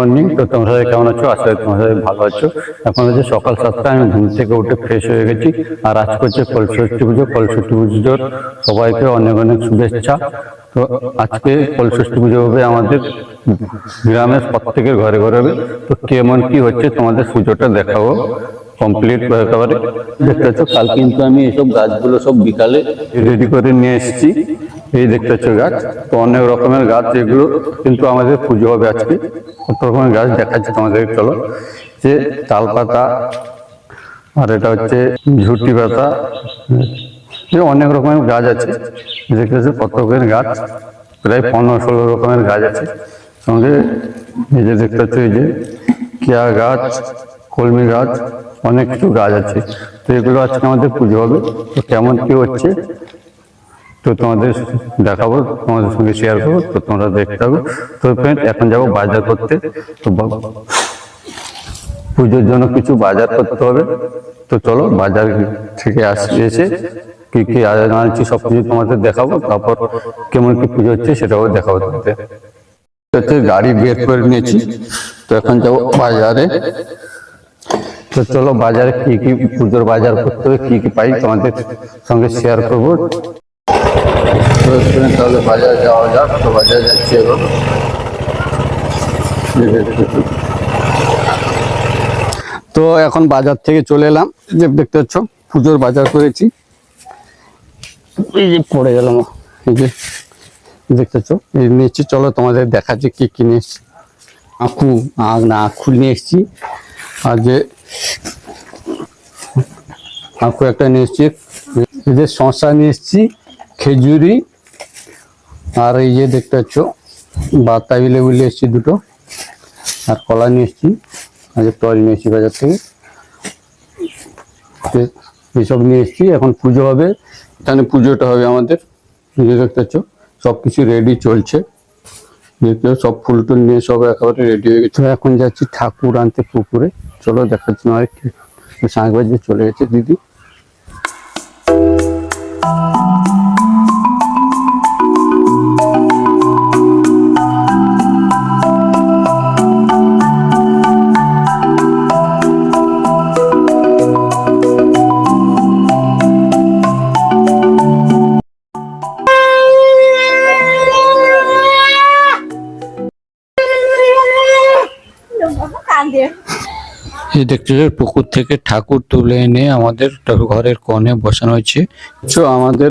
Morning তো তোমরা কেমন আছো? করি তোমরা সবাই ভালো আছো। এখন হচ্ছে সকাল সাতটা, আমি ঘুম থেকে উঠে ফ্রেশ হয়ে গেছি। আর আজ করছে কলসষ্ঠী পুজো কলসষ্ঠী পুজোর সবাইকে অনেক অনেক শুভেচ্ছা। তো আজকে কলসষ্ঠী পুজো হবে আমাদের গ্রামের প্রত্যেকের ঘরে ঘরে হবে। তো কেমন কি হচ্ছে তোমাদের পুজোটা দেখাবো। কমপ্লিট একেবারে। দেখতে পাচ্ছ, কাল কিন্তু আমি এইসব গাছগুলো সব বিকালে রেডি করে নিয়ে এসেছি। এই দেখতে পাচ্ছ গাছ। তো অনেক রকমের গাছ এগুলো কিন্তু আমাদের পুজো হবে আজকে। কত রকমের গাছ দেখাচ্ছে তোমাদের, চলো। যে তাল পাতা আর এটা হচ্ছে ঝুটি পাতা। অনেক রকমের গাছ আছে। দেখতে পাচ্ছ কত রকমের গাছ? প্রায় পনেরো ষোলো রকমের গাছ আছে। সঙ্গে এই যে দেখতে পাচ্ছ, এই যে কেয়া গাছ, কলমি গাছ, অনেক কিছু গাছ আছে। তো এগুলো আজকে আমাদের পুজো হবে। তো কেমন কি হচ্ছে? তো তোমাদের দেখাবো, তোমাদের সঙ্গে শেয়ার করব, তো তোমরা দেখতে থাকো। তো ফ্রেন্ড এখন যাব বাজার করতে। তো পুজোর জন্য কিছু বাজার করতে হবে। তো চলো বাজার থেকে এসে কি কি আনছি সব কিছু তোমাদের দেখাবো। তারপর কেমন কি পুজো হচ্ছে সেটাও দেখাবো তোমাদের। গাড়ি বের করে নিয়েছি। তো এখন যাব বাজারে। তো চলো বাজারে কি কি পুজোর বাজার করতে হবে, কি কি পাই তোমাদের সঙ্গে শেয়ার করব। তাহলে বাজার যাওয়া যাক, তো বাজার যাচ্ছি এখন। তো এখন বাজার থেকে চলে এলাম, যে দেখতে পাচ্ছ, পুজোর বাজার করেছি। এই যে পড়ে গেলাম এই যে দেখতে পাচ্ছ, এই নিয়েছি চলো তোমাদের দেখাচ্ছি কি কি নিয়ে এসছি। আখু আখ না আখু নিয়ে এসছি। আর যে আখু একটা নিয়ে এসছি। এই যে শশা নিয়ে এসছি। খেজুরি আর এই যে দেখতে পাচ্ছ, বাতাবি লেবু নিয়ে এসছি দুটো, আর কলা নিয়ে এসছি আর টরি নিয়ে এসছি বাজার থেকে। তো এইসব নিয়ে এসছি, এখন পুজো হবে, এখানে পুজোটা হবে আমাদের। যে দেখতে পাচ্ছ, সব কিছু রেডি চলছে। দেখতে সব ফুল টুল নিয়ে সব একেবারে রেডি হয়ে গেছে। এখন যাচ্ছি ঠাকুর আনতে পুকুরে। চলো দেখাচ্ছি না আরেকটি সাঁক বাজে চলে গেছে দিদি। এই দেখতে পুকুর থেকে ঠাকুর তুলে এনে আমাদের ঘরের কোণে বসানো হয়েছে। আমাদের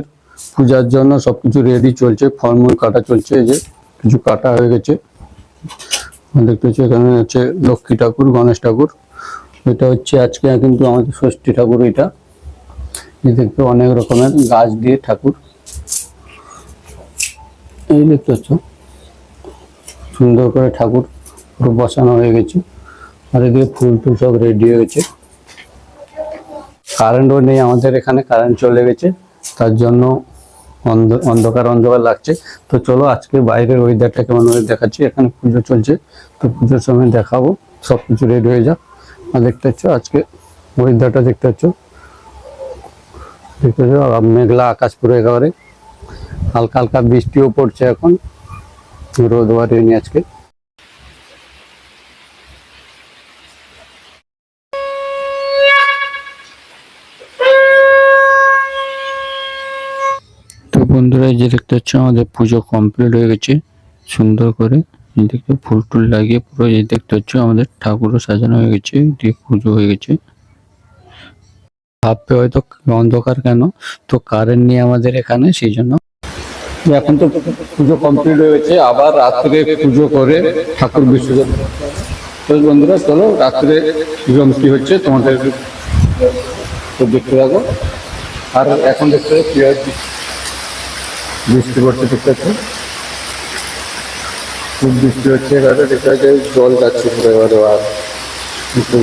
পূজার জন্য সবকিছু রেডি চলছে, ফলমূল কাটা চলছে, এই যে কিছু কাটা হয়ে গেছে। দেখতে পাচ্ছি এখানে আছে লক্ষ্মী ঠাকুর, গণেশ ঠাকুর। এটা হচ্ছে আজকে কিন্তু আমাদের ষষ্ঠী ঠাকুর এটা। এই দেখতে অনেক রকমের গাছ দিয়ে ঠাকুর। এই দেখতে পাচ্ছ, সুন্দর করে ঠাকুর বসানো হয়ে গেছে। আর এদিকে ফুল টুল সব রেডি হয়ে গেছে। কারেন্টও নেই আমাদের এখানে কারেন্ট চলে গেছে। তার জন্য অন্ধ- অন্ধকার অন্ধকার লাগছে। তো চলো আজকে বাইরের ওয়েদারটা কেমন হয়ে দেখাচ্ছি। এখানে পুজো চলছে, তো পুজোর সময় দেখাবো। সব কিছু রেডি হয়ে যাক। আর দেখতে পাচ্ছ আজকে ওয়েদারটা দেখতে পাচ্ছ? দেখতে পাচ্ছ মেঘলা আকাশ পুরো একেবারে। হালকা হালকা বৃষ্টিও পড়ছে এখন। রোদ বাড়িয়ে আজকে তো বন্ধুরা যে দেখতে পাচ্ছ, আমাদের পুজো কমপ্লিট হয়ে গেছে। সুন্দর করে দেখতে ফুল টুল লাগিয়ে পুরো এই দেখতে পাচ্ছ, আমাদের ঠাকুরও সাজানো হয়ে গেছে, দিয়ে পুজো হয়ে গেছে। ভাববে হয়তো অন্ধকার কেন? তো কারেন্ট নিয়ে আমাদের এখানে, সেই জন্য। এখন তো পুজো কমপ্লিট হয়ে গেছে, আবার রাত্রে পুজো করে ঠাকুর বিসর্জন। তো বন্ধুরা, চলো রাত্রে কীরকম কি হচ্ছে তোমাদের দেখতে থাকো। আর এখন দেখতে হচ্ছে বৃষ্টি পড়ছে পাচ্ছ খুব বৃষ্টি হচ্ছে এবারে দেখতে পাচ্ছি জল যাচ্ছে পুরো এবারে আর বুঝতে?